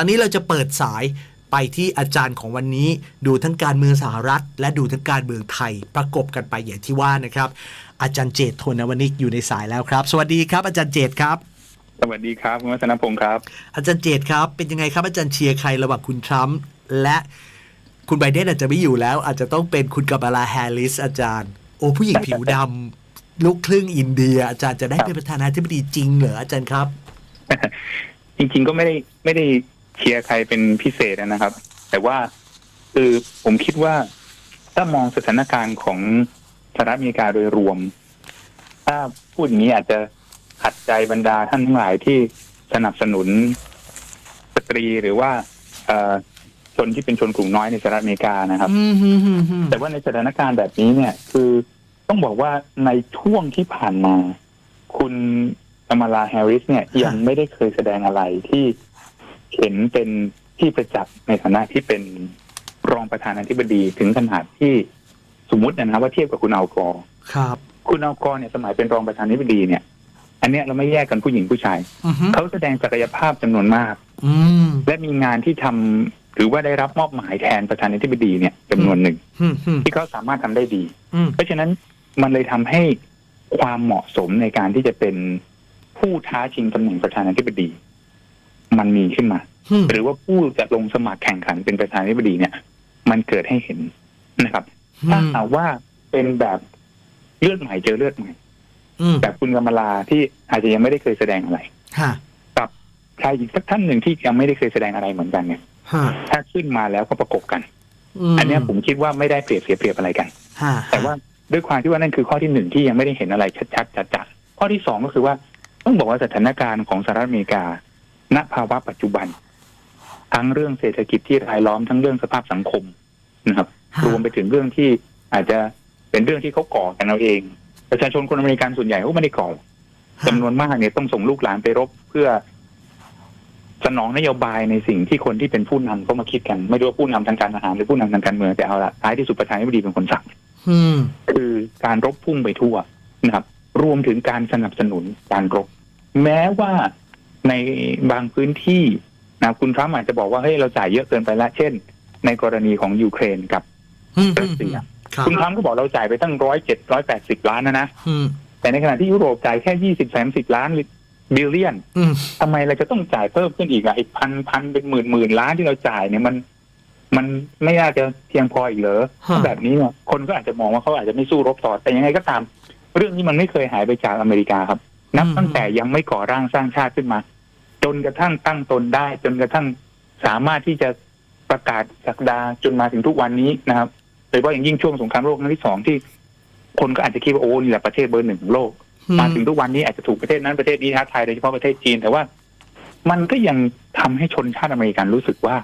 ตอนนี้เราจะเปิดสายไปที่อาจารย์ของวันนี้ ดูทั้งการเมืองสหรัฐ และดูทั้งการเมืองไทยประกบกันไปอย่างที่ว่านะครับ อาจารย์เจตโทนวนิกอยู่ในสายแล้วครับ สวัสดีครับอาจารย์เจตครับ สวัสดีครับคุณวัฒนพงศ์ครับ อาจารย์เจตครับ เป็นยังไงครับอาจารย์เชียร์ใครระหว่างคุณทรัมป์และคุณไบเดนอาจจะไม่อยู่แล้ว อาจจะต้องเป็นคุณกัมบาลาแฮร์ริสอาจารย์ โอ้ผู้หญิงผิวดำลูกครึ่งอินเดีย อาจารย์จะได้เป็นประธานาธิบดีจริงเหรออาจารย์ครับจริงๆก็ไม่ได้ไม่ได้ เชียร์ใครเป็นพิเศษนะครับ แต่ว่าคือผมคิดว่าถ้ามองสถานการณ์ของสหรัฐอเมริกาโดยรวม ถ้าพูดอย่างนี้อาจจะขัดใจบรรดาท่านทั้งหลายที่สนับสนุนสตรีหรือว่าเอ่อชนที่เป็นชนกลุ่มน้อยในสหรัฐอเมริกานะครับอืมฮึ่มฮึ่มฮึ่มแต่ว่าในสถานการณ์แบบนี้เนี่ย คือต้องบอกว่าในช่วงที่ผ่านมา คุณกามาลาแฮร์ริสเนี่ยยังไม่ได้เคยแสดงอะไรที่ เห็นเป็นที่ประจักษ์ในฐานะที่เป็นรองประธานาธิบดีถึงขนาดที่สมมตินะครับว่าเทียบกับคุณอัลกอร์ครับ คุณอัลกอร์เนี่ยสมัยเป็นรองประธานาธิบดีเนี่ย อันเนี้ยเราไม่แยกกันผู้หญิงผู้ชายอือฮึเขาแสดงศักยภาพจำนวนมาก อืมและมีงานที่ทำหรือว่าได้รับมอบหมายแทนประธานาธิบดีเนี่ยจำนวนหนึ่งฮึ่มฮึ่มที่เขาสามารถทำได้ดีอืมเพราะฉะนั้นมันเลยทำให้ความเหมาะสมในการที่จะเป็นผู้ท้าชิงตำแหน่งประธานาธิบดี มันมีขึ้นมาฮึ่มหรือว่าผู้จะลงสมัครแข่งขันเป็นประธานาธิบดีเนี่ย มันเกิดให้เห็นนะครับ ถ้าหากว่าเป็นแบบเลือดใหม่เจอเลือดใหม่อืมแบบคุณกำมลาที่อาจจะยังไม่ได้เคยแสดงอะไรฮะกับใครอีกสักท่านหนึ่งที่ยังไม่ได้เคยแสดงอะไรเหมือนกันเนี่ยฮะถ้าขึ้นมาแล้วก็ประกบกันมอันเนี้ยผมคิดว่าไม่ได้เปรียบเสียเปรียบอะไรกันฮะแต่ว่าด้วยความที่ว่านั่นคือข้อที่หนึ่งที่ยังไม่ได้เห็นอะไรชัดๆจัดๆข้อที่สองก็คือว่าต้องบอกว่าสถานการณ์ของสหรัฐอเมริกา ณภาวะปัจจุบัน ทั้งเรื่องเศรษฐกิจที่รายล้อมทั้งเรื่องสภาพสังคมนะครับฮะรวมไปถึงเรื่องที่อาจจะเป็นเรื่องที่เขาก่อกันเอาเอง ประชาชนคนอเมริกันส่วนใหญ่เขาไม่ได้ก่อจำนวนมากเนี่ยต้องส่งลูกหลานไปรบเพื่อ สนองนโยบายในสิ่งที่คนที่เป็นผู้นำเขามาคิดกัน ไม่รู้ว่าผู้นำทางการทหารหรือผู้นำทางการเมืองแต่เอาละท้ายที่สุดประธานาธิบดีเป็นคนสั่งอืมคือการรบพุ่งไปทั่วนะครับ รวมถึงการสนับสนุนการรบ แม้ว่า ในบางพื้นที่นะคุณทรัมป์อาจจะบอกว่าเฮ้ยเราจ่ายเยอะเกินไปละเช่น ในกรณีของยูเครนกับอืมรัสเซียครับคุณทรัมป์ก็บอกเราจ่ายไปตั้งร้อยเจ็ดร้อยแปดสิบล้านนะนะอืมแต่ในขณะที่ยุโรปจ่ายแค่ยี่สิบสามสิบล้านบิลเลียนอืมทำไมเราจะต้องจ่ายเพิ่มขึ้นอีกอะไอ้พันพันเป็นหมื่นหมื่นล้านที่เราจ่ายเนี่ยมัน มันไม่น่าจะเพียงพออีกเหรอฮะแบบนี้เนี่ยคนก็อาจจะมองว่าเขาอาจจะไม่สู้รบต่อแต่ยังไงก็ตาม เรื่องนี้มันไม่เคยหายไปจากอเมริกาครับ นับตั้งแต่ยังไม่ก่อร่างสร้างชาติขึ้นมาจ นกระทั่งตั้งตนได้ จนกระทั่งสามารถที่จะประกาศสักดาจนมาถึงทุกวันนี้นะครับโดยเฉพาะอย่างยิ่งช่วงสงครามโลกครั้งที่สองที่ คนก็อาจจะคิดว่าโอ้นี่แหละประเทศเบอร์หนึ่งของโลก มาถึงทุกวันนี้อาจจะถูกประเทศนั้นประเทศนี้ท้าทายโดยเฉพาะประเทศจีน แต่ว่ามันก็ยังทำให้ชนชาติอเมริกันรู้สึกว่า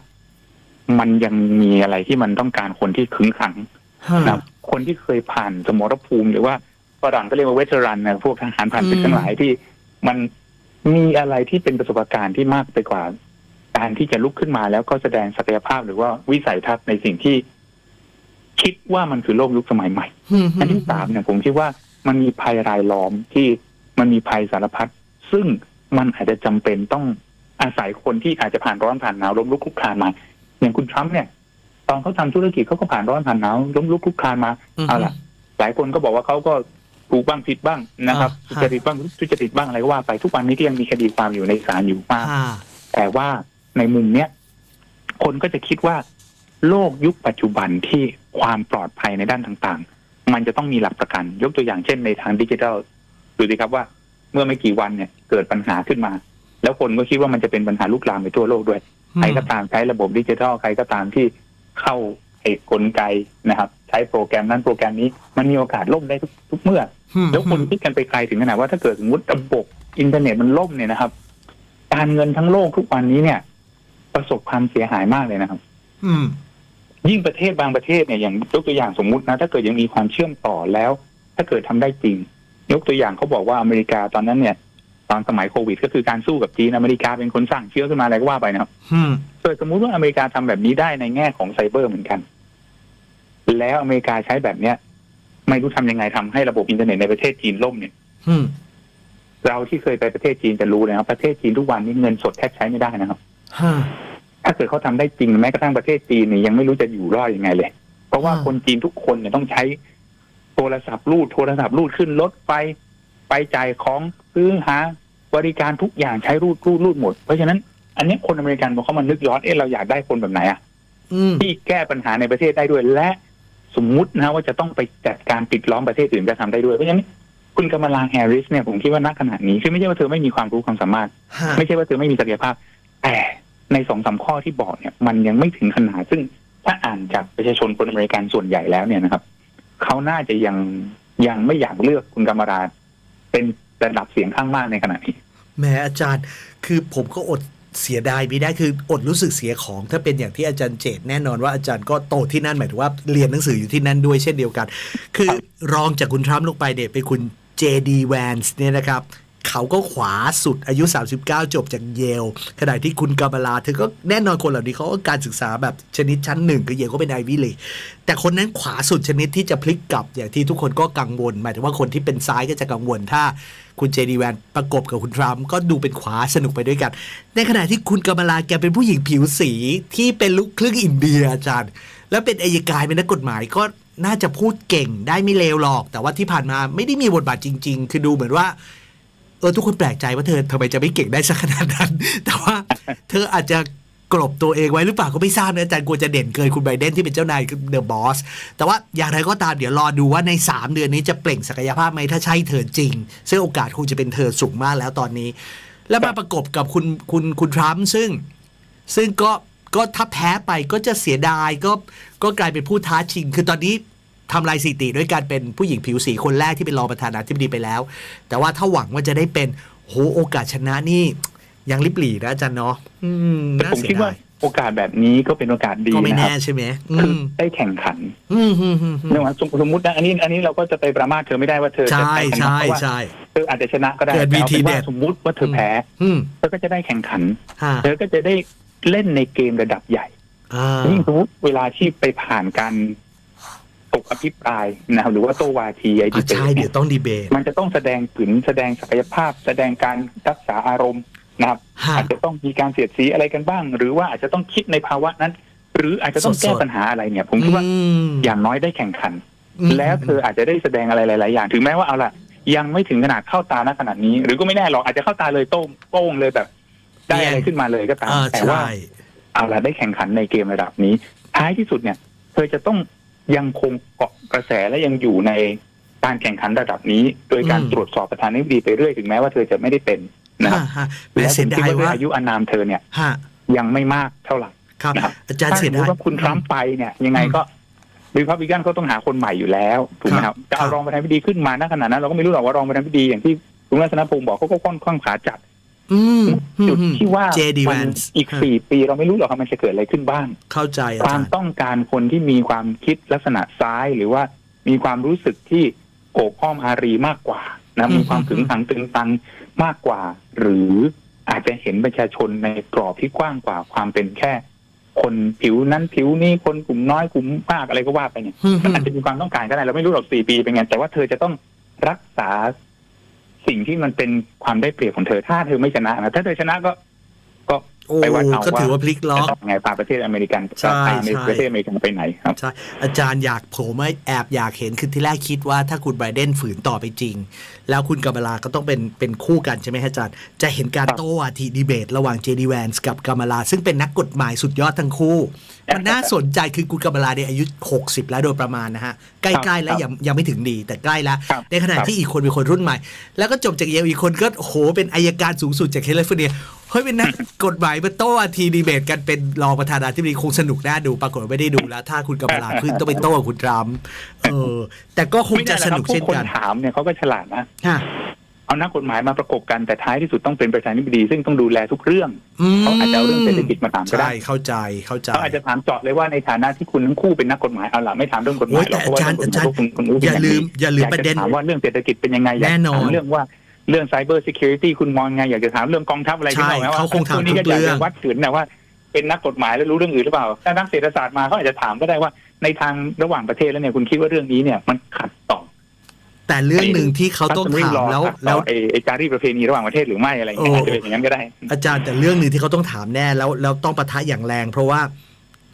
มันยังมีอะไรที่มันต้องการคนที่ขึงขังฮะนะครับคนที่เคยผ่านสมรภูมิหรือว่าฝรั่งก็เรียกว่าเวทรันนะพวกทหารผ่านศึกทั้งหลายที่มัน มีอะไรที่เป็นประสบการณ์ที่มากไปกว่า การที่จะลุกขึ้นมาแล้วก็แสดงศักยภาพหรือว่าวิสัยทัศน์ในสิ่งที่ คิดว่ามันคือโลกยุคสมัยใหม่อืมอันที่สามเนี่ยผมคิดว่ามันมีภัยรายล้อมที่มันมีภัยสารพัดซึ่งมันอาจจะจำเป็นต้องอาศัยคนที่อาจจะผ่านร้อนผ่านหนาวล้มลุกคลุกคลานมา อย่างคุณทรัมป์เนี่ย ตอนเขาทำธุรกิจเขาก็ผ่านร้อนผ่านหนาวล้มลุกคลุกคลานมาเอาล่ะ หลายคนก็บอกว่าเขาก็ ถูกบ้างผิดบ้างนะครับอ่าทุจริตบ้างทุจริตบ้างอะไรก็ว่าไปทุกวันนี้ก็ยังมีคดีความอยู่ในศาลอยู่มากฮะแต่ว่าในมุมเนี้ยคนก็จะคิดว่า โลกยุคปัจจุบันที่ความปลอดภัยในด้านต่างๆ มันจะต้องมีหลักประกัน ยกตัวอย่างเช่นในทางดิจิทัลดูสิครับว่าเมื่อไม่กี่วันเนี่ยเกิดปัญหาขึ้นมา แล้วคนก็คิดว่ามันจะเป็นปัญหาลุกลามไปทั่วโลกด้วย ใครก็ตามใช้ระบบดิจิทัลใครก็ตามที่เข้า ไอ้กลไกนะครับ ใช้โปรแกรมนั้นโปรแกรมนี้มันมีโอกาสล่มได้ทุกทุกเมื่ออืมแล้วคนคิดกันไปไกลถึงขนาดว่าถ้าเกิดสมมติระบบอินเทอร์เน็ตมันล่มเนี่ยนะครับ การเงินทั้งโลกทุกวันนี้เนี่ย ประสบความเสียหายมากเลยนะครับ อืมยิ่งประเทศบางประเทศเนี่ยอย่างยกตัวอย่างสมมุตินะ ถ้าเกิดยังมีความเชื่อมต่อแล้ว ถ้าเกิดทำได้จริง ยกตัวอย่างเขาบอกว่าอเมริกาตอนนั้นเนี่ย ตอนสมัยโควิด ก็คือการสู้กับจีนอเมริกาเป็นคนสั่งเชื้อขึ้นมาอะไรก็ว่าไปนะครับอืมเกิดสมมุติว่าอเมริกาทำแบบนี้ได้ในแง่ของไซเบอร์เหมือนกัน แล้วอเมริกาใช้แบบเนี้ย ไม่รู้ทำยังไงทำให้ระบบอินเทอร์เน็ตในประเทศจีนล่มเนี่ยอืมเราที่เคยไปประเทศจีนจะรู้นะครับประเทศจีนทุกวันนี้เงินสดแทบใช้ไม่ได้นะครับฮะถ้าเกิดเขาทำได้จริงแม้กระทั่งประเทศจีนเนี่ยยังไม่รู้จะอยู่รอดยังไงเลย เพราะว่าอ่าคนจีนทุกคนเนี่ยต้องใช้โทรศัพท์รูดโทรศัพท์รูดขึ้นรถไฟไปจ่ายของซื้อหาบริการทุกอย่างใช้รูดรูดรูดหมด เพราะฉะนั้นอันนี้คนอเมริกันพอเขามานึกย้อนเอ๊ะเราอยากได้คนแบบไหนอะอืมที่แก้ปัญหาในประเทศได้ด้วยและ สมมุตินะว่าจะต้องไปจัดการปิดล้อมประเทศอื่นก็ทำได้ด้วยเพราะฉะนั้นคุณกำมลาแฮร์ริสเนี่ยผมคิดว่าณขณะนี้คือไม่ใช่ว่าเธอไม่มีความรู้ความสามารถฮะไม่ใช่ว่าเธอไม่มีศักยภาพ แต่ในสองสามข้อที่บอกเนี่ย มันยังไม่ถึงขนาดซึ่งถ้าอ่านจากประชาชนคนอเมริกันส่วนใหญ่แล้วเนี่ยนะครับเขาน่าจะยังยังไม่อยากเลือกคุณกำมลาเป็นระดับเสียงข้างมากในขณะนี้แหม้อาจารย์ คือผมก็อด เสียดายไม่ได้คืออดรู้สึกเสียของ ถ้าเป็นอย่างที่อาจารย์เจตแน่นอนว่าอาจารย์ก็โตที่นั่นหมายถึงว่าเรียนหนังสืออยู่ที่นั่นด้วยเช่นเดียวกัน คือรองจากคุณทรัมป์ลงไปเนี่ยเป็นคุณ JD Vance เนี่ยนะครับ เขาก็ขวาสุดอายุ 39 จบจากเยล ขณะที่คุณกาบลาเธอก็แน่นอนคนเหล่านี้เขาก็การศึกษาแบบชนิดชั้นหนึ่งคือเยลก็เป็นไอวิลีแต่คนนั้นขวาสุดชนิดที่จะพลิกกลับอย่างที่ทุกคนก็กังวล หมายถึงว่าคนที่เป็นซ้ายก็จะกังวลถ้าคุณเจดีแวนประกบกับคุณทรัมป์ก็ดูเป็นขวาสนุกไปด้วยกัน ในขณะที่คุณกามลาแกเป็นผู้หญิงผิวสีที่เป็นลูกครึ่งอินเดียอาจารย์ แล้วเป็นอายการเป็นนักกฎหมายก็น่าจะพูดเก่งได้ไม่เลวหรอก แต่ว่าที่ผ่านมาไม่ได้มีบทบาทจริง ๆ คือดูเหมือนว่า ออทุกคนแปลกใจว่าเธอทำไมจะไม่เก่งได้สักขนาดนั้น แต่ว่าเธออาจจะกลบตัวเองไว้หรือเปล่าก็ไม่ทราบนะอาจารย์กลัวจะเด่นเกินคุณไบเดนที่เป็นเจ้านายเดอะบอสแต่ว่าอย่างไรก็ตามเดี๋ยวรอดูว่าใน 3 เดือนนี้จะเปล่งศักยภาพไหมถ้าใช่เธอจริง ซึ่งโอกาสคงจะเป็นเธอสูงมากแล้วตอนนี้ แล้วมาประกบกับคุณคุณคุณทรัมป์ซึ่ง ซึ่งก็ก็ถ้าแพ้ไปก็จะเสียดายก็ก็กลายเป็นผู้ท้าชิง คือตอนนี้ ทำลายสถิติด้วยการเป็นผู้หญิงผิวสีคนแรกที่เป็นรองประธานาธิบดีไปแล้ว แต่ว่าถ้าหวังว่าจะได้เป็นโหโอกาสชนะนี่ ยังลิบหลีนะอาจารย์เนาะอืมแต่น่าผมเสีคิดยว่าดายโอกาสแบบนี้ก็เป็นโอกาสดีก็ไม่นะคแน่รับใช่ไหมอืคือมได้แข่งขันอืมอืมอืมอืมเนื่องจากสมมตินะอันนี้อันนี้เราก็จะไปประมาทเธอไม่ได้ว่าเธอจะใช่ได้ชนะใช่เพราะว่าใช่ เธออาจจะชนะก็ได้เกิดแต่เอาเป็น VT ว่าเด็ดสมมุติว่าเธอแพ้อืมเธอก็จะได้แข่งขัน ฮะเธอก็จะได้เล่นในเกมระดับใหญ่ อ่ายิ่งสมมติเวลาที่ไปผ่านการ ตกอภิปรายนะครับหรือว่าโตวาทีไอดีอะเบตใช่เดี๋ยวต้องดีเบต มันจะต้องแสดงผลแสดงศักยภาพ แสดงการรักษาอารมณ์นะครับฮะอาจจะต้องมีการเสียดสีอะไรกันบ้าง หรือว่าอาจจะต้องคิดในภาวะนั้น หรืออาจจะต้องสดๆแก้ปัญหาอะไรเนี่ย ผมคิดว่าอืมอย่างน้อยได้แข่งขันอืมแล้วเธออาจจะได้แสดงอะไรหลาย ๆ อย่าง ถึงแม้ว่าเอาล่ะยังไม่ถึงขนาดเข้าตาณขนาดนี้ หรือก็ไม่แน่หรอกอาจจะเข้าตาเลยโต้งโป้งเลยแบบ ได้อะไรขึ้นมาเลยก็ตามอ่าแต่ว่าใช่เอาล่ะได้แข่งขันในเกมระดับนี้ ท้ายที่สุดเนี่ย เธอจะต้อง ยังคงเกาะกระแสและยังอยู่ในการแข่งขันระดับนี้ โดยการอืมตรวจสอบประธานาธิบดีไปเรื่อยถึงแม้ว่าเธอจะไม่ได้เป็นนะครับฮะฮะแหม่และผเสียมคิดดายว่าด้วยว่าอายุอานามเธอเนี่ยฮะยังไม่มากเท่าไหร่ครับนะครับอาจารย์ถ้าเสีสยมมดายติว่าคุณทรัมป์ไปเนี่ย ยังไงก็รีพับลิกันเขาต้องหาคนใหม่อยู่แล้วถูกไหมครับจะเอาครับรองประธานาธิบดีขึ้นมาณขณะนั้นเราก็ไม่รู้หรอกว่ารองประธานาธิบดีอย่างที่คุณรัตนพงศ์บอกเขาก็ค่อนข้างขาจัด อืมจุดที่ว่าเจดีมัแวนส์อีกสี่ปีเราไม่รู้หรอกว่ามันจะเกิดอะไรขึ้นบ้าง เข้าใจอาควาจามรย์ต้องการคนที่มีความคิดลักษณะซ้ายหรือว่ามีความรู้สึกที่โอบอ้อมอารีมากกว่านะมีความขึงขังตึงตังมากกว่า หรืออาจจะเห็นประชาชนในกรอบที่กว้างกว่าความเป็นแค่ คนผิวนั้นผิวนี้คนกลุ่มน้อยกลุ่มมากอะไรก็ว่าไปเนี่ยอืมมันอาจจะมีความต้องการก็ได้เราไม่รู้หรอกสี่ปีเป็นไงแต่ว่าเธอจะต้องรักษา สิ่งที่มันเป็นความได้เปรียบของเธอถ้าเธอไม่ชนะนะถ้าเธอชนะก็ ไปวัดเอาก็ถือว่าพลิกล็อกจะทำไงพาประเทศอเมริกันใช่พาใช่ประเทศอเมริกันไปไหนครับใช่อาจารย์อยากผมไม่แอบอยากเห็นคือที่แรกคิดว่าถ้าคุณไบเดนฝืนต่อไปจริง แล้วคุณกามาลาก็ต้องเป็นเป็นคู่กันใช่ไหมฮะอาจารย์ จะเห็นการครับโต้วาทีดีเบต ระหว่างเจดีแวนส์กับกามาลา ซึ่งเป็นนักกฎหมายสุดยอดทั้งคู่มันน่าสนใจคือคุณกามาลาเนี่ยอายุ 60 แล้วโดยประมาณนะฮะใกล้ๆแล้วยังยังไม่ถึงดีแต่ใกล้แล้วครับในขณะครับที่อีกคนเป็นคนรุ่นใหม่ แล้วก็จบจากเยลอีกคนก็โหเป็นอายการสูงสุดจากแคลิฟอร์เนีย เฮ้ยเป็นนักกฎหมายมาโต้วาทีดีเบตกันเป็นรองประธานาธิบดีคงสนุกน่าดูปรากฏว่าไม่ได้ดูแล้ว ถ้าคุณกามาลาขึ้นต้องไปโต้กับคุณทรัมป์เออ แต่ก็คงจะสนุกเช่นไม่กัแะนครับผู้คนถามเนี่ยเขาก็ฉลาดนะฮะเอานักกฎหมายมาประกบกันแต่ท้ายที่สุดต้องเป็นประธานาธิบดี ซึ่งต้องดูแลทุกเรื่องมเขาอาจจะเอาเรื่องเศรษฐกิจมาถามก็ได้ใช่เข้าใจเข้าใจเขาอาจจะถามเจาะเลยว่าในฐานะที่คุณทั้งคู่เป็นนักกฎหมายเอาล่ะไม่ถามเรื่องกฎหโอ้มายยหรแต่อกเพราะว่าอาจารย์เรื่องกฎหอาจารย์มคุณคุณรู้อย่าลืมอย่าลืมอยากประเด็นจะถามว่าเรื่องเศรษฐกิจเป็นยังไงอยากแน่นอนถามเรื่องว่า เรื่อง cyber security คุณมองไง อยากจะถามเรื่องกองทัพอะไรใช่ที่บอกไหมว่าเขาคงถามณนี้ก็ทุกอยากเรื่อจะงวัดขืนนะว่าเป็นนักกฎหมายแล้วรู้เรื่องอื่นหรือเปล่า ถ้านักเศรษฐศาสตร์มาเขาอาจจะถามก็ได้ว่าในทางระหว่างประเทศแล้วเนี่ยคุณคิดว่าเรื่องนี้เนี่ยมันขัดต่อ แต่เรื่องหนึ่งที่เขาต้อง customary ถาม law แล้วครับแล้วไอ้ไอ้จารีตประเพณีระหว่างประเทศหรือไม่อะไรอย่างเงี้ยโอ้อาจจะเป็นอย่างนั้นก็ได้ อาจารย์แต่เรื่องหนึ่งที่เขาต้องถามแน่แล้วแล้วต้องปะทะอย่างแรง เพราะว่า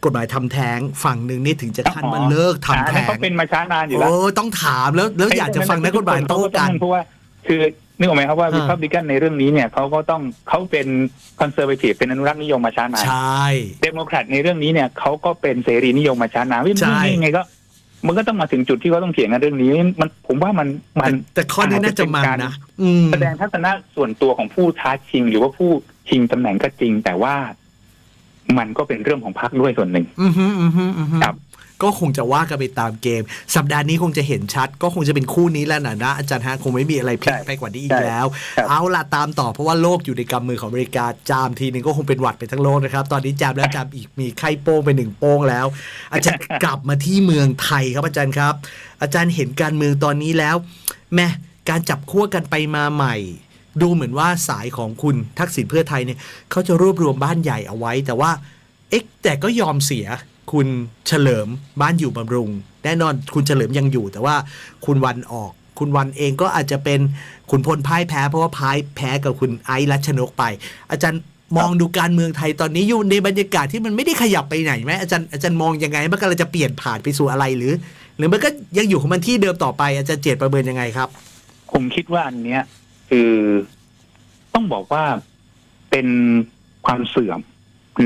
กฎหมายทำแท้งฝั่งหนึ่งนี่ถึงจะขั้นมาเลิกทำอันแท้นั้นเขางเป็นมาช้านานอยู่แล้วโอ้ต้องถามแล้วแล้วอยากจะฟังนักกฎหมายโต้กันเพราะว่าคือ นึกออกไหมครับว่าอ่าวิพับลิกันในเรื่องนี้เนี่ยเขาก็ต้องเขาเป็นคอนเซอร์ a t ทีฟเป็นอนุรักษ์นิยมมาช้านานใช่เดโมแครตในเรื่องนี้เนี่ยเขาก็เป็นเสรีนิยมมาช้านานวิใช่นี่ยังไงก็มันก็ต้องมาถึงจุดที่เขาต้องเถียงกันเรื่องนี้มันผมว่ามันมัแต่นแต่ข้อนี้น่าจะมันนะอืมแสดงทัศนะส่วนตัวของผู้ท้าชิง หรือว่าผู้ชิงตำแหน่งก็จริง แต่ว่ามันก็เป็นเรื่องของพรรคด้วยส่วนหนึ่งอือฮึอือฮึอือฮึครับ ก็คงจะว่ากันไปตามเกม สัปดาห์นี้คงจะเห็นชัด ก็คงจะเป็นคู่นี้แล้วนะนะอาจารย์ฮะคงไม่มีอะไรพลิกใช่ไปกว่านี้อีกใช่แล้วครับเอาล่ะตามต่อเพราะว่าโลกอยู่ในกำมือของอเมริกาจามทีหนึ่งก็คงเป็นหวัดไปทั้งโลกนะครับ ตอนนี้จามแล้วจามอีกมีไข้โป้งไปหนึ่งโป้งแล้ว อาจารย์กลับมาที่เมืองไทยครับอาจารย์ครับ อาจารย์เห็นการเมืองตอนนี้แล้วแม่การจับขั้วกันไปมาใหม่ดูเหมือนว่าสายของคุณทักษิณเพื่อไทยเนี่ยเขาจะรวบรวมบ้านใหญ่เอาไว้ แต่ว่าเอ๊ะแต่ก็ยอมเสีย คุณเฉลิมบ้านอยู่บำรุง แน่นอนคุณเฉลิมยังอยู่ แต่ว่าคุณวันออก คุณวันเองก็อาจจะเป็นขุนพลพ่ายแพ้เพราะว่าพ่ายแพ้กับคุณไอซ์รัชนกไป อาจารย์มองดูการเมืองไทยตอนนี้อยู่ในบรรยากาศที่มันไม่ได้ขยับไปไหนไหมอาจารย์อาจารย์มองยังไงมันกำลังจะเปลี่ยนผ่านไปสู่อะไรหรือ หรือมันก็ยังอยู่ของมันที่เดิมต่อไป อาจารย์เจตประเมินยังไงครับ ผมคิดว่าอันเนี้ยคือต้องบอกว่าเป็นความเสื่อม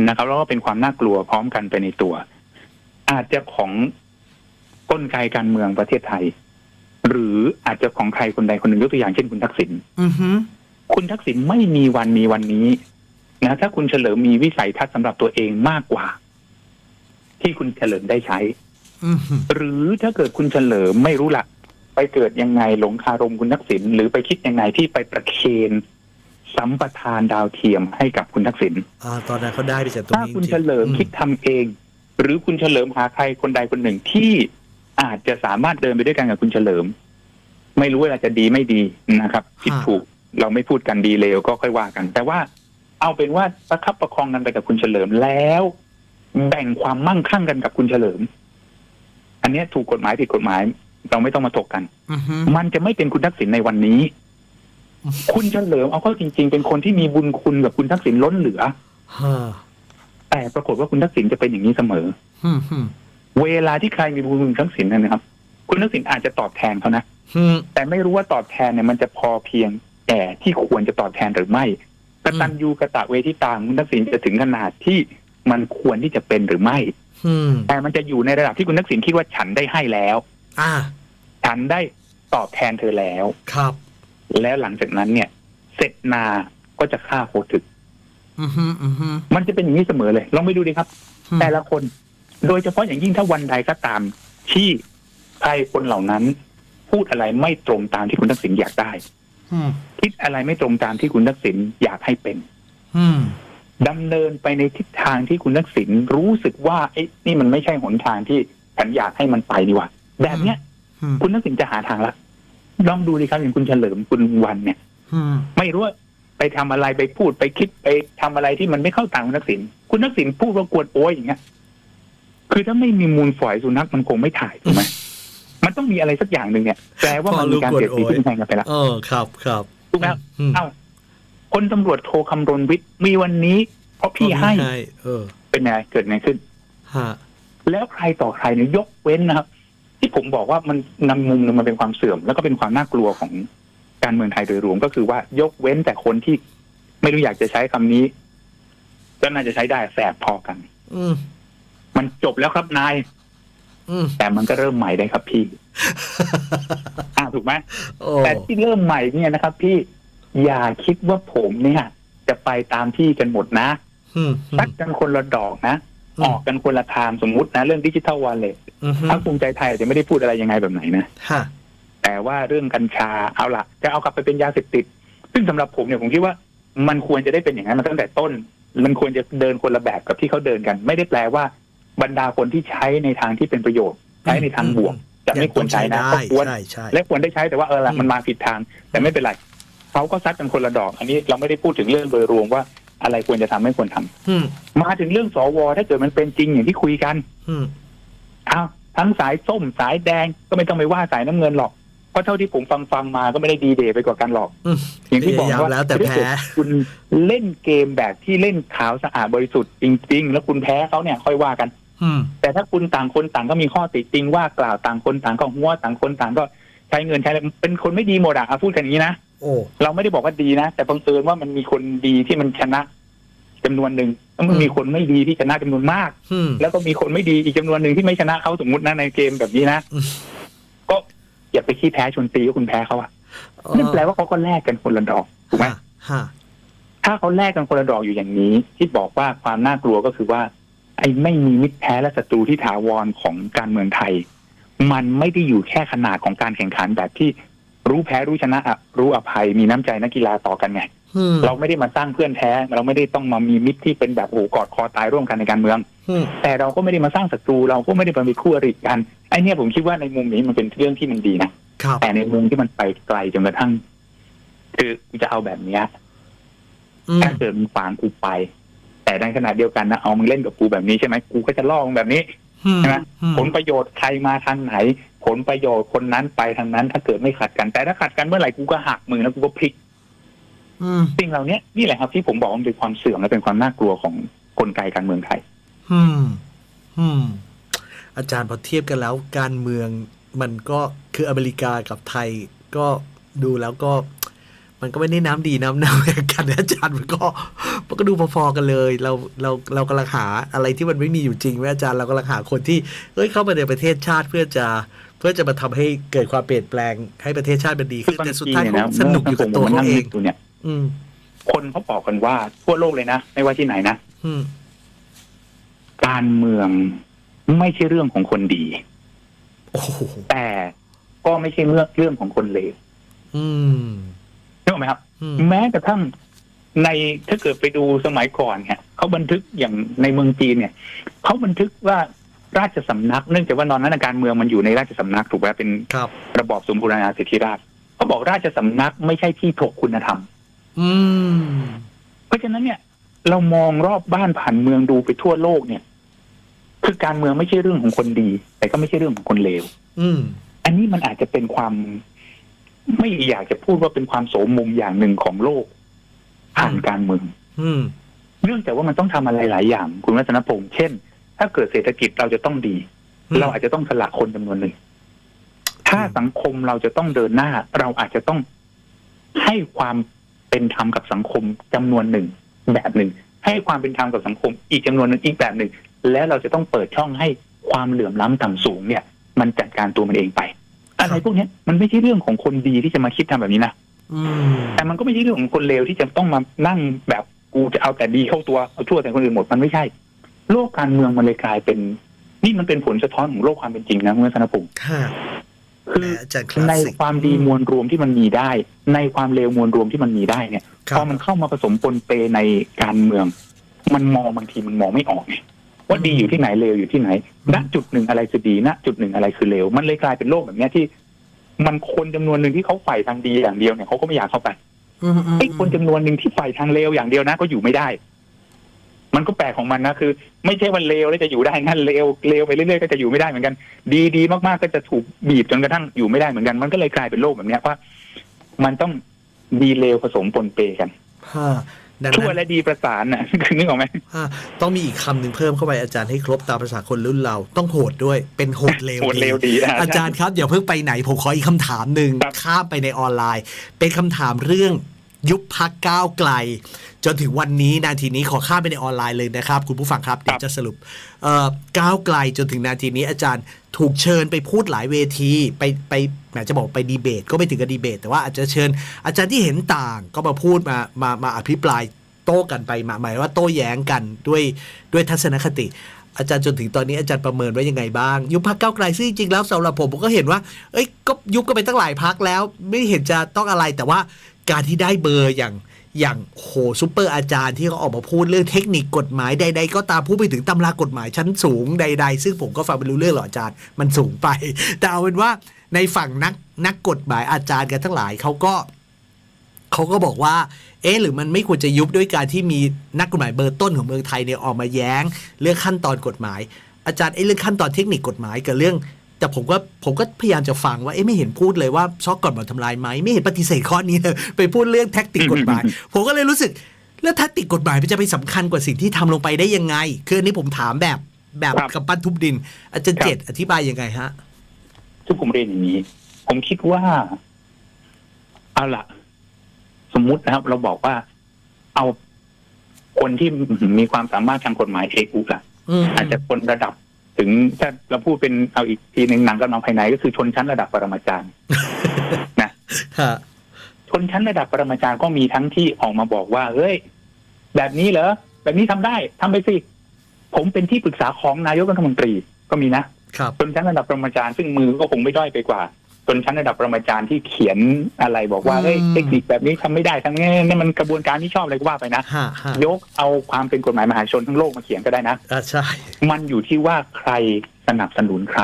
นะครับแล้วก็เป็นความน่ากลัวพร้อมกันไปในตัว อาจจะของกลไกการเมืองประเทศไทย หรืออาจจะของใครคนใดคนหนึ่งยกตัวอย่างเช่นคุณทักษิณอือฮึคุณทักษิณไม่มีวันมีวันนี้นะถ้าคุณเฉลิมมีวิสัยทัศน์สำหรับตัวเองมากกว่า ที่คุณเฉลิมได้ใช้อือฮึหรือถ้าเกิดคุณเฉลิมไม่รู้ละไปเกิดยังไงหลงคารมคุณทักษิณหรือไปคิดยังไงที่ไปประเคนสัมปทานดาวเทียมให้กับคุณทักษิณอ่าตอนนั้นเขาได้ไปจากตรงถ้านี้คุณจริงๆเฉลิมคิดทำเอง หรือคุณเฉลิมหาใครคนใดคนหนึ่งที่อาจจะสามารถเดินไปด้วยกันกับคุณเฉลิม ไม่รู้ว่าจะดีไม่ดีนะครับผิดถูกเราไม่พูดกันดีเลวก็ค่อยว่ากัน แต่ว่าเอาเป็นว่าประคับประคองกันไปกับคุณเฉลิมแล้ว แบ่งความมั่งคั่งกันกับคุณเฉลิม อันเนี้ยถูกกฎหมายผิดกฎหมาย เราไม่ต้องมาถกกันอือฮึมันจะไม่เป็นคุณทักษิณในวันนี้ คุณเฉลิมเอาเข้าจริง ๆ เป็นคนที่มีบุญคุณกับคุณทักษิณล้นเหลือฮะ แต่ปรากฏว่าคุณทักษิณจะเป็นอย่างนี้เสมอฮึมฮึมเวลาที่ใครมีบุญคุณทักษิณเนยนะครับ คุณทักษิณอาจจะตอบแทนเขานะฮึมแต่ไม่รู้ว่าตอบแทนเนี่ยมันจะพอเพียงแก่ที่ควรจะตอบแทนหรือไม่กตัญญูกะตะเวทิตาของคุณทักษิณจะถึงขนาดที่มันควรที่จะเป็นหรือไม่ฮึมแต่มันจะอยู่ในระดับที่คุณทักษิณคิดว่าฉันได้ให้แล้ว อ่า ฉันได้ตอบแทนเธอแล้ว ครับ แล้วหลังจากนั้นเนี่ย เสร็จนาก็จะฆ่าโคถึก อือฮึอือฮึมันจะเป็นอย่างนี้เสมอเลย ลองไปดูดิครับอืมแต่ละคน โดยเฉพาะอย่างยิ่งถ้าวันใดก็ตาม ที่ใครคนเหล่านั้น พูดอะไรไม่ตรงตามที่คุณทักษิณอยากได้อืมคิดอะไรไม่ตรงตามที่คุณทักษิณอยากให้เป็นอืมดำเนินไปในทิศทางที่คุณทักษิณรู้สึกว่าเอ๊ะนี่มันไม่ใช่หนทางที่ฉันอยากให้มันไปนี่หว่าแบบเนี้ย อืมคุณทักษิณจะหาทางละลองดูดิครับอย่างคุณเฉลิมคุณวันเนี่ย อืม ไม่รู้ว่าไป ทำอะไรไปพูดไปคิดไปทำอะไรที่มันไม่เข้าตามคุณทักษิณคุณทักษิณพูดว่ากวนโอยอย่างเงี้ย คือถ้าไม่มีมูลฝอยสุนัขมันคงไม่ถ่ายถูกไหมมันต้องมีอะไรสักอย่างหนึ่งเนี่ยแปลว่ามันมีการเสียดสีที่แทงกันไปแล้วเออครับครับถูกไหมอืมเอ้าคนตำรวจโทคำรณวิทย์มีวันนี้ เพราะพี่ให้ เออ เป็นไงเกิดไงขึ้นฮะแล้วใครต่อใครเนี่ยยกเว้นนะครับ ที่ผมบอกว่ามันนำมุมหนึงมันเป็นความเสื่อม แล้วก็เป็นความน่ากลัวของ การเมืองไทยโดยรวมก็คือว่ายกเว้นแต่คนที่ไม่รู้อยากจะใช้คำนี้ก็น่าจะใช้ได้แสบพอกัน อืมมันจบแล้วครับนายอืมแต่มันก็เริ่มใหม่ได้ครับพี่อ่าถูกไหมโอ้แต่ที่เริ่มใหม่เนี่ยนะครับ พี่อย่าคิดว่าผมเนี่ย จะไปตามที่กันหมดนะอืมซัดกันคนละดอกนะออกกันคนละทางสมมุตินะ เรื่องดิจิทัลวอลเล็ตอืมพรรคภูมิใจไทยอาจจะไม่ได้พูดอะไรยังไงแบบไหนนะฮะ แต่ว่าเรื่องกัญชาเอาละจะเอากลับไปเป็นยาเสพติด ซึ่งสำหรับผมเนี่ยผมคิดว่า มันควรจะได้เป็นอย่างนั้นมาตั้งแต่ต้น มันควรจะเดินคนละแบบกับที่เขาเดินกัน ไม่ได้แปลว่าบรรดาคนที่ใช้ในทางที่เป็นประโยชน์ ใช้ในทางบวก จะไม่ควรใช้นะได้ก็ควรใช่ใช่และควรได้ใช้แต่ว่าเออละอืมมันมาผิดทาง แต่ไม่เป็นไรเขาก็ซัดกันคนละดอก อันนี้เราไม่ได้พูดถึงเรื่องโดยรวมว่าอะไรควรจะทำไม่ควรทำอืมมาถึงเรื่องสวถ้าเกิดมันเป็นจริงอย่างที่คุยกัน อืมอ้าวทั้งสายส้มสายแดงก็ไม่ต้องไปว่าสายน้ำเงินหรอก เพราะเท่าที่ผมฟังฟังมาก็ไม่ได้ดีเดย์ไปกว่ากันหรอกอืมอย่างที่บอกพยายามว่าแล้วแต่แพ้ถ้าเกิดคุณเล่นเกมแบบที่เล่นขาวสะอาดบริสุทธิ์จริง ๆ แล้วคุณแพ้เขาเนี่ยค่อยว่ากันอืมแต่ถ้าคุณต่างคนต่างก็มีข้อติติงว่ากล่าวต่างคนต่างก็หัวต่างคนต่างก็ใช้เงินใช้อะไรเป็นคนไม่ดีหมดอะอะพูดกันอย่างนี้นะโอ้เราไม่ได้บอกว่าดีนะ แต่บังเอิญว่ามันมีคนดีที่มันชนะจำนวนหนึ่งแล้วมันมีคนไม่ดีที่ชนะจำนวนมากอืมแล้วก็มีคนไม่ดีอีกจำนวนหนึ่งที่ไม่ชนะเขาสมมตินะในเกมแบบนี้นะอืมก็ อย่าไปขี้แพ้ชนตีว่าคุณแพ้เขาอะนั่นแปลว่าเขาก็แลกกันคนละดอกถูกไหมฮะฮะถ้าเขาแลกกันคนละดอกอยู่อย่างนี้ ที่บอกว่าความน่ากลัวก็คือว่า ไอ้ไม่มีมิตรแท้และศัตรูที่ถาวรของการเมืองไทย มันไม่ได้อยู่แค่ขนาดของการแข่งขันแบบที่รู้แพ้รู้ชนะอะรู้อภัยมีน้ำใจนักกีฬาต่อกันไงอืม เราไม่ได้มาสร้างเพื่อนแท้ เราไม่ได้ต้องมามีมิตรที่เป็นแบบโอ้โหกอดคอตายร่วมกันในการเมืองอืมแต่เราก็ไม่ได้มาสร้างศัตรู เราก็ไม่ได้มาเป็นคู่อริกันไอ้เนี่ยผมคิดว่าในมุมนี้มันเป็นเรื่องที่มันดีนะครับแต่ในมุมที่มันไปไกลจนกระทั่ง คือกูจะเอาแบบเนี้ยอืมถ้าเกิดมึงขวางกูไป แต่ในขณะเดียวกันนะเอามึงเล่นกับกูแบบนี้ใช่ไหมกูก็จะล่อมึงแบบนี้อืมใช่ไหมอืมผลประโยชน์ใครมาทางไหน ผลประโยชน์คนนั้นไปทางนั้น ถ้าเกิดไม่ขัดกัน แต่ถ้าขัดกันเมื่อไหร่กูก็หักมือแล้วกูก็พลิก อืมสิ่งเหล่านี้นี่แหละครับที่ผมบอกว่ามันเป็นความเสื่อมและเป็นความน่ากลัวของกลไกการเมืองไทย อืม อืม อาจารย์พอเทียบกันแล้ว การเมืองมันก็คืออเมริกากับไทย ก็ดูแล้วก็ มันก็ไม่ได้น้ำดีน้ำเน่าอย่างกันนะอาจารย์มันก็ มันก็ดูพอๆกันเลย เราเราเรากำลังหาอะไรที่มันไม่มีอยู่จริงไหมอาจารย์เรากำลังหาคนที่เอ้ยเข้ามาในประเทศชาติเพื่อจะเพื่อจะมาทำให้เกิดความเปลี่ยนแปลงให้ประเทศชาติมันดีขึ้นแต่สุดท้ายเขาสนุกอยู่กับตัวเขาเองดูเนี่ย อืม คนเขาบอกกันว่าทั่วโลกเลยนะ ไม่ว่าที่ไหนนะอืม การเมืองไม่ใช่เรื่องของคนดี โอ้โหแต่ก็ไม่ใช่เรื่องเรื่องของคนเลวอืมนึกออกไหมครับ อืมแม้กระทั่งในถ้าเกิดไปดูสมัยก่อนเนี่ยเขาบันทึกอย่างในเมืองจีนเนี่ยเขาบันทึกว่าราชสำนัก เนื่องจากว่าตอนนั้นการเมืองมันอยู่ในราชสำนักถูกไหมเป็นครับ ระบอบสมบูรณาสิทธิราชย์เขาบอกราชสำนักไม่ใช่ที่ถกคุณธรรม อืม เพราะฉะนั้นเนี่ย เรามองรอบบ้านผ่านเมืองดูไปทั่วโลกเนี่ย คือการเมืองไม่ใช่เรื่องของคนดี แต่ก็ไม่ใช่เรื่องของคนเลวอืม อันนี้มันอาจจะเป็นความ ไม่อยากจะพูดว่าเป็นความโสมมุมอย่างหนึ่งของโลก ผ่านการเมือง อืม เนื่องจากว่ามันต้องทำอะไรหลายอย่าง คุณวัฒนพงษ์เช่น ถ้าเกิดเศรษฐกิจเราจะต้องดีเราอาจจะต้องสละคนจำนวนหนึ่ง ถ้าสังคมเราจะต้องเดินหน้า เราอาจจะต้องให้ความ เป็นธรรมกับสังคมจำนวนหนึ่งแบบหนึ่ง ให้ความเป็นธรรมกับสังคม อีกจำนวนหนึ่งอีกแบบหนึ่ง แล้วเราจะต้องเปิดช่องให้ความเหลื่อมล้ำต่ำสูงเนี่ย มันจัดการตัวมันเองไป อะไรพวกเนี้ยมันไม่ใช่เรื่องของคนดีที่จะมาคิดทำแบบนี้นะอืมแต่มันก็ไม่ใช่เรื่องของคนเลวที่จะต้องมานั่งแบบกูจะเอาแต่ดีเข้าตัวเอาชั่วแต่คนอื่นหมดมันไม่ใช่ โลกการเมืองมันเลยกลายเป็น นี่มันเป็นผลสะท้อนของโลกความเป็นจริงนะคุณวัฒนพงศ์ ค่ะคือแหมอาจารย์คลาสในสิกความดีมวลรวมที่มันมีได้ ในความเลวมวลรวมที่มันมีได้เนี่ยครัพอบมันเข้ามาผสมปนเปในการเมือง มันมองบางทีมันมองไม่ออกไงว่าดีอยู่ที่ไหนเลวอยู่ที่ไหน ณจุดหนึ่งอะไรคือดี ณจุดหนึ่งอะไรคือเลว มันเลยกลายเป็นโลกแบบเนี้ยที่ มันคนจำนวนหนึ่งที่เขาใฝ่ทางดีอย่างเดียวเนี่ยเขาก็ไม่อยากเข้าไปอืมอืมไอ้คนจำนวนหนึ่งที่ใฝ่ทางเลวอย่างเดียวนะก็อยู่ไม่ได้ มันก็แปลกของมันนะคือ ไม่ใช่ว่าเลวแล้วจะอยู่ได้งั้นเลวเลวไปเรื่อยๆก็จะอยู่ไม่ได้เหมือนกัน ดีดีมากๆก็จะถูกบีบจนกระทั่งอยู่ไม่ได้เหมือนกัน มันก็เลยกลายเป็นโลกแบบเนี้ยว่า มันต้องดีเลวผสมปนเปกันฮะดังชั่วนั้นและดีประสานน่ะคือนึกออกไหมฮะต้องมีอีกคำหนึ่งเพิ่มเข้าไปอาจารย์ให้ครบตามภาษาคนรุ่นเรา ต้องโหดด้วยเป็นโหดเลวโหดเลวดีนะอาจารย์ครับอย่าเพิ่งไปไหนผมขออีกคำถามหนึ่งครับข้ามไปในออนไลน์ เป็นคำถามเรื่อง ยุบพักก้าวไกล จนถึงวันนี้นาทีนี้ขอข้ามไปในออนไลน์เลยนะครับ คุณผู้ฟังครับเดี๋ยวจะสรุปเอ่อก้าวไกลจนถึงนาทีนี้อาจารย์ถูกเชิญไปพูดหลายเวทีไปไปแหมจะบอกไปดีเบต ก็ไม่ถึงกับดีเบต แต่ว่าอาจจะเชิญ อาจารย์ที่เห็นต่างก็มาพูดมามามาอภิปรายโต้กันไปมาหมายว่าโต้แย้งกันด้วยด้วยทัศนคติ อาจารย์จนถึงตอนนี้อาจารย์ประเมินไว้ยังไงบ้าง ยุบพักเก้าวไกลซึ่งจริงๆแล้วสำหรับผมผมก็เห็นว่า เอ้ยก็ยุบกันไปตั้งหลายพักแล้ว ไม่เห็นจะต้องอะไรแต่ว่า การที่ได้เบอร์อย่างอย่างโหซูเปอร์อาจารย์ที่เขาออกมาพูดเรื่องเทคนิคกฎหมายใด ๆ ก็ตามพูดไปถึงตำรากฎหมายชั้นสูงใด ๆ ซึ่งผมก็ฟังไม่รู้เรื่องหรอกอาจารย์มันสูงไป แต่เอาเป็นว่าในฝั่งนักนักกฎหมายอาจารย์กันทั้งหลายเขาก็เขาก็บอกว่า เอ๊ะหรือมันไม่ควรจะยุบด้วยการที่มีนักกฎหมายเบอร์ต้นของเมืองไทยเนี่ยออกมาแย้ง เรื่องขั้นตอนกฎหมาย อาจารย์ไอ้เรื่องขั้นตอนเทคนิคกฎหมายกับเรื่อง แต่ผมก็ผมก็พยายามจะฟังว่าเอ๊ะไม่เห็นพูดเลยว่าซอกก่อนบ่อนทำลายไหมไม่เห็นปฏิเสธข้อนี้เลยไปพูดเรื่องแท็กติกกฎหมาย ผมก็เลยรู้สึกแล้วแท็กติกกฎหมายมันจะไปสำคัญกว่าสิ่งที่ทำลงไปได้ยังไง คืออันนี้ผมถามแบบแบบครับกับปั้นทุบดิน อาจารย์ครับเจตอธิบายยังไงฮะซึ่งผมเรียนอย่างนี้ ผมคิดว่าเอาละสมมุตินะครับ เราบอกว่าเอาคนที่มีความสามารถทางกฎหมายเอกอุละอืมอาจจะคนระดับ ถึงถ้าเราพูดเป็นเอาอีกทีหนึ่งหนังกำลังภายในก็คือชนชั้นระดับปรมาจารย์นะฮะชนชั้นระดับปรมาจารย์ก็มีทั้งที่ออกมาบอกว่าเฮ้ยแบบนี้เหรอแบบนี้ทำได้ทำไปสิผมเป็นที่ปรึกษาของนายกรัฐมนตรีก็มีนะครับชนชั้นระดับปรมาจารย์ซึ่งมือก็คงไม่ด้อยไปกว่า ชนชั้นระดับปรมาจารย์ที่เขียนอะไรบอกว่าเฮ้ยอืมเทคนิคแบบนี้ทำไม่ได้ทำงี้นี่มันกระบวนการที่ชอบอะไรก็ว่าไปนะฮะฮะยกเอาความเป็นกฎหมายมหาชนทั้งโลกมาเขียนก็ได้นะอ่าใช่ มันอยู่ที่ว่าใครสนับสนุนใคร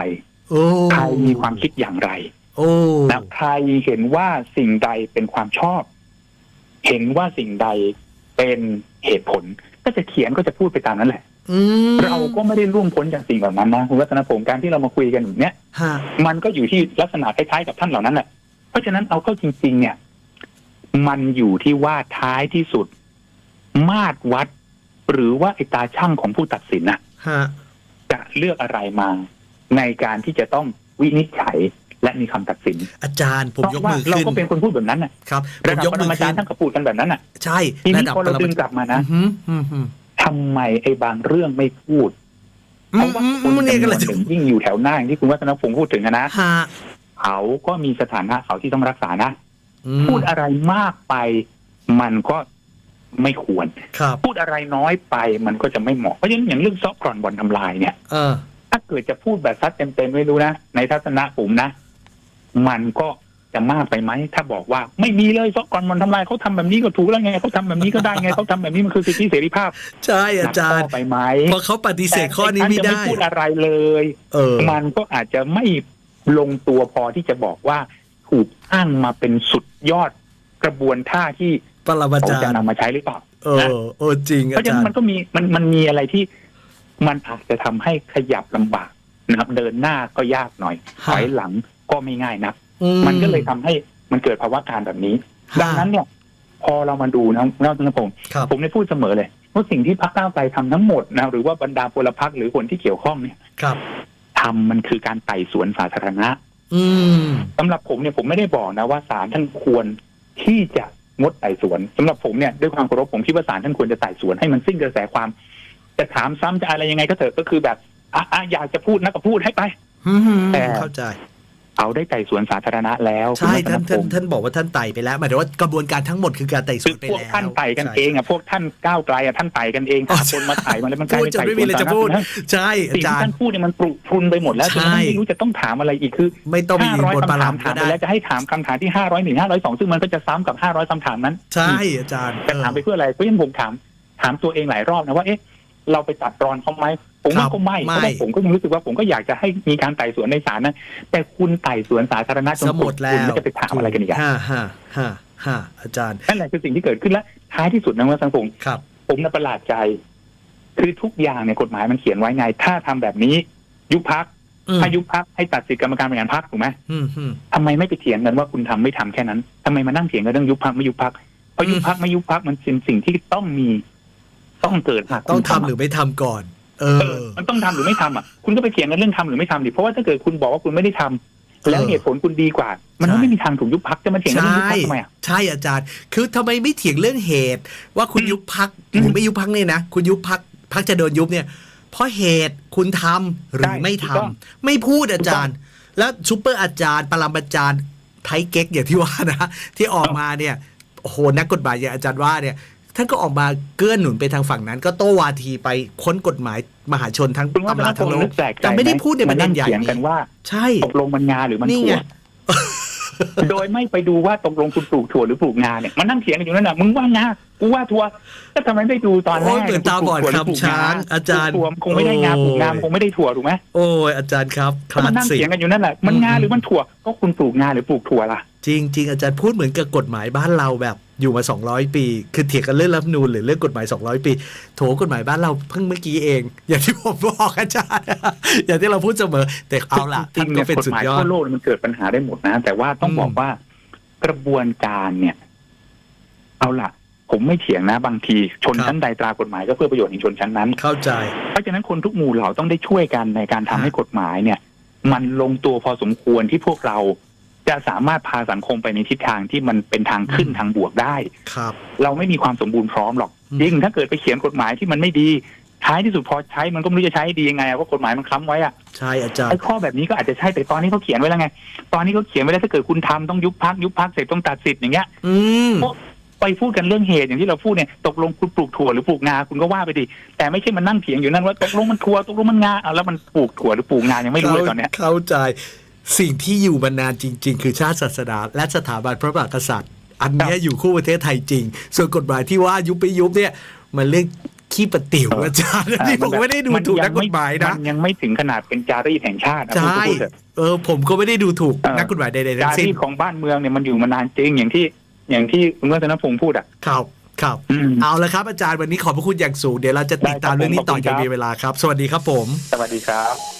โอ้ใครมีความคิดอย่างไรโอ้นะใครเห็นว่าสิ่งใดเป็นความชอบ เห็นว่าสิ่งใดเป็นเหตุผล ก็จะเขียนก็จะพูดไปตามนั้นแหละอืม เราก็ไม่ได้ร่วงพ้นจากสิ่งเหล่านั้นนะคุณวัฒนพงศ์การที่เรามาคุยกันอย่างเนี้ยฮะมันก็อยู่ที่ลักษณะคล้ายๆกับท่านเหล่านั้นแหละเพราะฉะนั้นเอาเข้าจริง ๆ เนี่ย มันอยู่ที่ว่าท้ายที่สุด มาตรวัด หรือว่าไอ้ตาช่างของผู้ตัดสินนะฮะจะเลือกอะไรมา ในการที่จะต้องวินิจฉัยและมีคำตัดสิน อาจารย์ผมเพราะยกว่ามือเราขึ้นก็เป็นคนพูดแบบนั้นน่ะครับผระมดับยกปรมือมาจาขึ้รนย์ท่านก็พูดกันแบบนั้นน่ะ ใช่ทีนี้ระดับพอเราดึงกลับมานะอืมอืมอืม ทำไมไอ้บางเรื่องไม่พูดอืเพมราะว่าอืมคนอืมจำนเนี่ยก็วเลนยหนึ่งยิ่งอยู่แถวหน้าอย่างที่คุณวัฒนพงศ์พูดถึงอะนะฮะเขาก็มีสถานะเขาที่ต้องรักษานะอืมพูดอะไรมากไป มันก็ไม่ควรครับพูดอะไรน้อยไปมันก็จะไม่เหมาะ เพราะฉะนั้นอย่างเรื่องซอกกร่อนบอลทำลายเนี่ยเออถ้าเกิดจะพูดแบบซัดเต็มๆไม่รู้นะ ในทัศนะผมนะ มันก็ จะมากไปไหมถ้าบอกว่าไม่มีเลยซอกกร่อนบอลทำลายเขาทำแบบนี้ก็ถูกแล้วไงเขาทำแบบนี้ก็ได้ไงเขาทำแบบนี้มันคือสิทธิเสรีภาพ ใช่อาจารหนัย์กข้ไปไหมพอเขาปฏิเสธข้อนี้ไม่แต่ได้ท่าจะพูดอะไรเลย เออ มันก็อาจจะไม่ลงตัวพอที่จะบอกว่าถูกอ้างมาเป็นสุดยอดกระบวนท่าที่ปรมาเขาจารจะย์นำมาใช้หรือเปล่าเออเออจริงเพอาราะฉะจานั้รนมันย์ก็มีมันมันมีอะไรที่ มันอาจจะทำให้ขยับลำบากนะครับ เดินหน้าก็ยากหน่อยถอยหลังก็ไม่ง่ายนักอื มันก็เลยทำให้มันเกิดภาวะการแบบนี้ ดังนั้นเนี่ย พอเรามาดูนะนอกจากผมครับผมได้พูดเสมอเลยว่าสิ่งที่พรรคก้าวไกลทำทั้งหมดนะหรือว่าบรรดาพลพรรคหรือคนที่เกี่ยวข้องเนี่ยครับทำมันคือการไต่สวนสาธารณะ อืมสำหรับผมเนี่ยผมไม่ได้บอกนะว่าศาลท่านควรที่จะงดไต่สวนสำหรับผมเนี่ยด้วยความเคารพผมคิดว่าศาลท่านควรจะไต่สวนให้มันสิ้นกระแสความ จะถามซ้ำจะอะไรยังไงก็เถอะก็คือแบบอะอะอยากจะพูดนะก็พูดให้ไปอืมแต่เข้าใจ เอาได้ไต่สวนสาธารณะแล้วใช่คุณท่านวัฒพท่านงศ์ท่านบอกว่าท่านไต่ไปแล้วหมายถึงว่ากระบวนการทั้งหมดคือการไต่สคือวนไปพวกแล้วท่านไต่กันใช่เองอะพวกท่านก้าวไกลอะท่านไต่กันเองหาคนมาไต่มาแล้วมันกลายพูดเป็นจนไต่ไม่สมีวนอะไรสาจะธารพูดณะใช่อาสิ่งจาที่รท่าย์นพูดเนี่ยมันปรุพรุนไปหมดแล้วใช่จนไม่รู้จะต้องถามอะไรอีกคือ ไม่ต้องมีห้าร้อยบนปคำระถามลำถาก็มไปได้แล้วจะให้ถามคำถามที่ห้าร้อยหนึ่งห้าร้อยสองซึ่งมันก็จะซ้ำกับห้าร้อยคำถามนั้น ใช่อาจารย์จะถามไปเพื่ออะไรเพราะฉะนั้นผมถามถามตัวเองหลายรอบนะว่าเอ๊ะ เราไปตัดรอนเขาไหมผมว่าก็ไม่เพราะว่าผมก็ยังรู้สึกว่าผมก็อยากจะให้มีการไต่สวนในศาลนะ แต่คุณไต่สวนสาธารณะจนสมดแล้คุณวไม่จะไปถามอะไรกันอีกอะฮ่าฮ่าฮ่าฮ่าอาจารย์นั่นแหละคือสิ่งที่เกิดขึ้นและท้ายที่สุดนะว่าสังคมครับผมน่ะประหลาดใจ คือทุกอย่างเนี่ยกฎหมายมันเขียนไว้ไง ถ้าทำแบบนี้ ยุบพักอืมถ้ายุบพักให้ตัดสิทธิกรรมการบริหารพักถูกไหมอืมอืมทำไมไม่ไปเถียงกันว่าคุณทำไม่ทำแค่นั้นทำไมมานั่งเถียงกันเรื่องยุบพักไม่ยุบพักเพราะยุบพักไม่ยุบพักมันเป็นสิ่งที่ต้องมี ต้องเกิดหากต้องคุณทำหรือไม่ทำก่อนเอเอออ มันต้องทำหรือไม่ทำอะ คุณก็ไปเถียงกันเรื่องทำหรือไม่ทำดิเพราะว่าถ้าเกิดคุณบอกว่าคุณไม่ได้ทำแล้วเออเหตุผลคุณดีกว่า มันก็ใช่ไม่มีทางถูกยุบพักจะมาเถียงกันเรื่องยุบใช่พักทำไมอะใช่อาจารย์ คือทำไมไม่เถียงเรื่องเหตุ ว่าคุณอืมยุบพักอืมหรือไม่ยุบพักเนี่ยนะคุณยุบพักพักจะโดนยุบเนี่ย เพราะเหตุคุณทำหรือใช่ไม่ถูทำกต้องไม่พูดอาจารย์ แล้วซูเปอร์อาจารย์ปรมาจารย์ไทยเก๊กอย่างที่ว่านะที่ออกมาเนี่ยโอ้โหนักกฎหมายอย่างอาจารย์ว่าเนี่ย ท่านก็ออกมาเกื้อหนุนไปทางฝั่งนั้น ก็โต้วาทีไปค้นกฎหมายมหาชนทั้งคุณว่าตำมันราทั้งโลนึกกแปลกใจแต่ไม่ได้พูดในประเด็นใหญ่มาเถียงกันนี้ว่าใช่ตกลงมันงาหรือมันนี่ถั่ไงวโดยไม่ไปดูว่าตกลงคุณปลูกถั่วหรือปลูกงาเนี่ยมันนั่งเถียงกันอยู่นั่นน่ะมึงว่างากูว่าถั่วก็ทำไมไม่ดูตอนแรโอ้กยเหมือนตาบอดคุณปลูกถั่วหรืปลูกคำช้างอาจารย์ปลูกถั่วมันคงไม่ได้งาปลูกงามันคงไม่ได้ถั่วถูกไหมโอ้ยอาจารย์ครับคก็ลามันสนั่งสิกเถียงกันอยู่นั่นแหละมันงาอืมหรือมันถั่วก็คุณปลูกงาหรือปลูกถั่วล่ะจริงๆอาจารย์พูดเหมือนกับกฎหมายบ้านเราแบบ อยู่มา 200 ปี คือเถียงกันเรื่องรัฐธรรมนูญหรือเรื่องกฎหมาย 200 ปี โถกฎหมายบ้านเราเพิ่งเมื่อกี้เอง อย่างที่ผมบอกอาจารย์อย่างที่เราพูดเสมอ แต่เอาล่ะจริท่านงๆก็เนี่ยเป็นกฎสุหดมายยอทั่ดวโลกมันเกิดปัญหาได้หมดนะ แต่ว่าต้องอืมบอกว่ากระบวนการเนี่ย เอาล่ะ ผมไม่เถียงนะบางทีชนชั้นใดตรากฎหมายก็เพื่อประโยชน์ของชนชั้นนั้น เข้าใจ เพราะฉะนั้นคนทุกหมู่เหล่าต้องได้ช่วยกันในการทำฮะให้กฎหมายเนี่ย มันลงตัวพอสมควรที่พวกเรา จะสามารถพาสังคมไปในทิศทางที่มันเป็นทางขึ้นทางบวกได้ ครับ เราไม่มีความสมบูรณ์พร้อมหรอกอืมยิ่งถ้าเกิดไปเขียนกฎหมายที่มันไม่ดีท้ายที่สุดพอใช้มันก็ไม่รู้จะใช้ดียังไงอะเพราะกฎหมายมันค้ำไว้อะใช่อาจารไอ้ย์ข้อแบบนี้ก็อาจจะใช่แต่ตอนนี้เขาเขียนไว้แล้วไง ตอนนี้เขาเขียนไว้แล้วถ้าเกิดคุณทำต้องยุบพักยุบพักเสร็จต้องตัดสิทธิ์อย่างเงี้ยอืมไปพูดกันเรื่องเหตุอย่างที่เราพูดเนี่ยตกลงคุณปลูกถั่วหรือปลูกงาคุณก็ว่าไปดิแต่ไม่ใช่มันนั่งเถียงอยู่นั่นว่าตกลงมันถั่วตกลงมันงาเอาแล้วมันปลูกถั่วหรือปลูกงายังไม่รู้เลยตอนเนี้ยเข้าใจ สิ่งที่อยู่มานานจริง ๆ คือชาติศาสนาและสถาบันพระมหากษัตริย์ อันเนี้ยอยู่คู่ประเทศไทยจริง ส่วนกฎหมายที่ว่ายุบไปยุบเนี่ยมันเรื่องขี้ปะติ๋วอาจารย์นี่ผมไม่ได้ดูถูกนักกฎหมายนะมันยังไม่ถึงขนาดเป็นจารีตแห่งชาตินะพูดใช่ก็พูดเถอะเออผมก็ไม่ได้ดูถูกเออนักกฎหมายใดๆจาทั้งสิ้นรีตของบ้านเมืองเนี่ยมันอยู่มานานจริงอย่างที่อย่างที่คุณวัฒนพงศ์พูดอะครับครับอืมเอาละครับอาจารย์วันนี้ขอบพระคุณอย่างสูง เดี๋ยวเราจะติดตามได้ครับเรื่องนี้ต่อขอบคุณอย่างครับมีเวลาครับ สวัสดีครับผม สวัสดีครับ